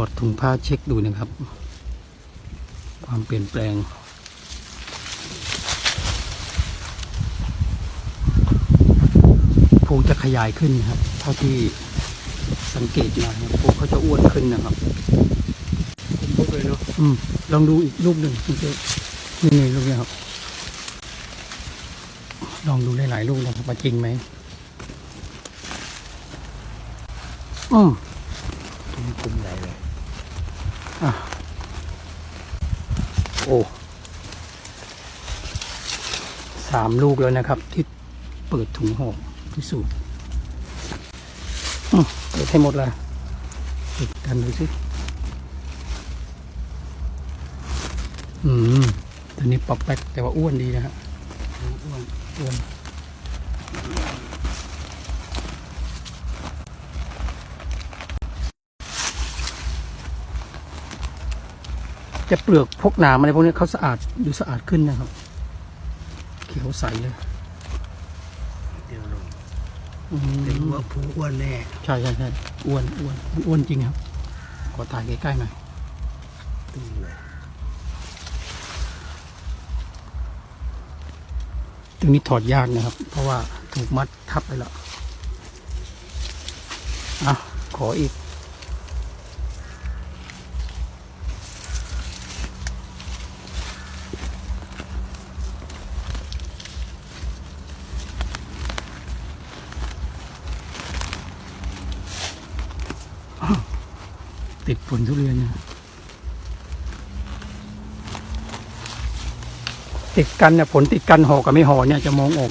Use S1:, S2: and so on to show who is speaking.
S1: อดถุงผ้าเช็คดูนะครับ ความเปลี่ยนแปลง ภูจะขยายขึ้นนะครับ เท่าที่สังเกตมาครับภูเขาจะอ้วนขึ้นนะครับ
S2: ผมพูดเลยเนาะ
S1: อืมลองดูอีกรูปหนึ่งคุณเจนี่นี่รูปเนี้ครับ ลองดูหลายๆรูปนะครับว่าจริงไหมอืม
S2: ตุ้มตุ้มใหญ่เลย
S1: อะ โอ้สามลูกแล้วนะครับ ที่เปิดถุงห่อพิสูจน์อืมเปิดให้หมดลยติดกันดูสิ อืม ตัวนี้ปอกแป๊กแต่ว่าอ้วนดีนะฮะอ้วนอ้วน จะเปลือกพวกหนามอะไรพวกนี้เขาสะอาดดูสะอาดขึ้นนะครับ เขียวใสเลย
S2: เดี๋ยวลง
S1: อื
S2: เดี๋ยวว่าผู้อ้วนแน่
S1: ใช่ใช่ใช่อ้วนอ้วนอ้วนจริงครับ ขอถ่ายใกล้ๆหน่อย
S2: ตุ้มเลย
S1: ตรงนี้ถอดยากนะครับ เพราะว่าถูกมัดทับไปแล้วอะขออีก ติดผลทุเรียนนะติดกันเนี่ยผลติดกันห่อกับไม่ห่อเนี่ยจะมองออก